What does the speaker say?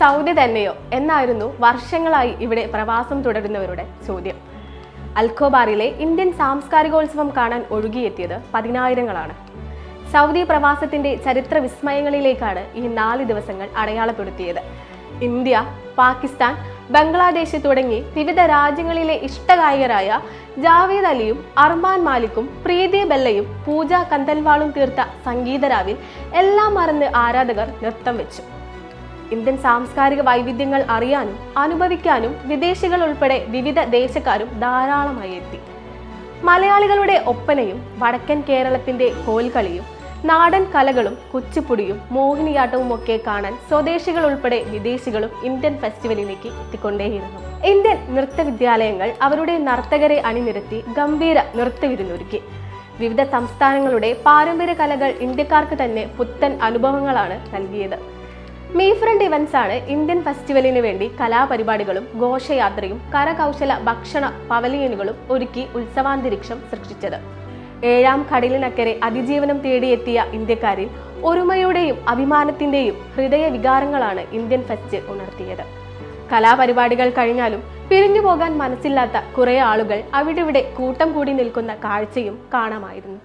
Saudi തന്നെയോ? എന്നായിരുന്നു വർഷങ്ങളായി ഇവിടെ പ്രവാസം തുടരുന്നവരുടെ ചോദ്യം. അൽഖോബാറിലെ ഇന്ത്യൻ സാംസ്കാരികോത്സവം കാണാൻ ഒഴുകിയെത്തിയത് പതിനായിരങ്ങളാണ്. സൗദി പ്രവാസത്തിന്റെ ചരിത്ര വിസ്മയങ്ങളിലേക്കാണ് ഈ നാല് ദിവസങ്ങൾ അടയാളപ്പെടുത്തിയത്. ഇന്ത്യ പാകിസ്ഥാൻ ബംഗ്ലാദേശ് തുടങ്ങി വിവിധ രാജ്യങ്ങളിലെ ഇഷ്ടഗായകരായ ജാവേദ് അലിയും അർമാൻ മാലിക്കും പ്രീതി ബെല്ലയും പൂജ കന്തൽവാളും തീർത്ത സംഗീതരാവിൽ എല്ലാം മറന്ന് ആരാധകർ നൃത്തം വെച്ചു. ഇന്ത്യൻ സാംസ്കാരിക വൈവിധ്യങ്ങൾ അറിയാനും അനുഭവിക്കാനും വിദേശികൾ ഉൾപ്പെടെ വിവിധ ദേശക്കാരും ധാരാളമായി എത്തി. മലയാളികളുടെ ഒപ്പനയും വടക്കൻ കേരളത്തിന്റെ കോൽക്കളിയും നാടൻ കലകളും കുച്ചിപ്പുടിയും മോഹിനിയാട്ടവും ഒക്കെ കാണാൻ സ്വദേശികൾ ഉൾപ്പെടെ വിദേശികളും ഇന്ത്യൻ ഫെസ്റ്റിവലിലേക്ക് എത്തിക്കൊണ്ടേയിരുന്നു. ഇന്ത്യൻ നൃത്തവിദ്യാലയങ്ങൾ അവരുടെ നർത്തകരെ അണിനിരത്തി ഗംഭീര നൃത്തവിരുന്നൊരുക്കി. വിവിധ സംസ്ഥാനങ്ങളുടെ പാരമ്പര്യ കലകൾ ഇന്ത്യക്കാർക്ക് തന്നെ പുത്തൻ അനുഭവങ്ങളാണ് നൽകിയത്. മീഫ്രണ്ട് ഇവന്റ്സ് ആണ് ഇന്ത്യൻ ഫെസ്റ്റിവലിന് വേണ്ടി കലാപരിപാടികളും ഘോഷയാത്രയും കരകൗശല ഭക്ഷണ പവലിയനുകളും ഒരുക്കി ഉത്സവാന്തരീക്ഷം സൃഷ്ടിച്ചത്. ഏഴാം കടലിനക്കരെ അതിജീവനം തേടിയെത്തിയ ഇന്ത്യക്കാരിൽ ഒരുമയുടെയും അഭിമാനത്തിന്റെയും ഹൃദയ വികാരങ്ങളാണ് ഇന്ത്യൻ ഫെസ്റ്റ് ഉണർത്തിയത്. കലാപരിപാടികൾ കഴിഞ്ഞാലും പിരിഞ്ഞു പോകാൻ മനസ്സില്ലാത്ത കുറെ ആളുകൾ അവിടിവിടെ കൂട്ടം കൂടി നിൽക്കുന്ന കാഴ്ചയും കാണാമായിരുന്നു.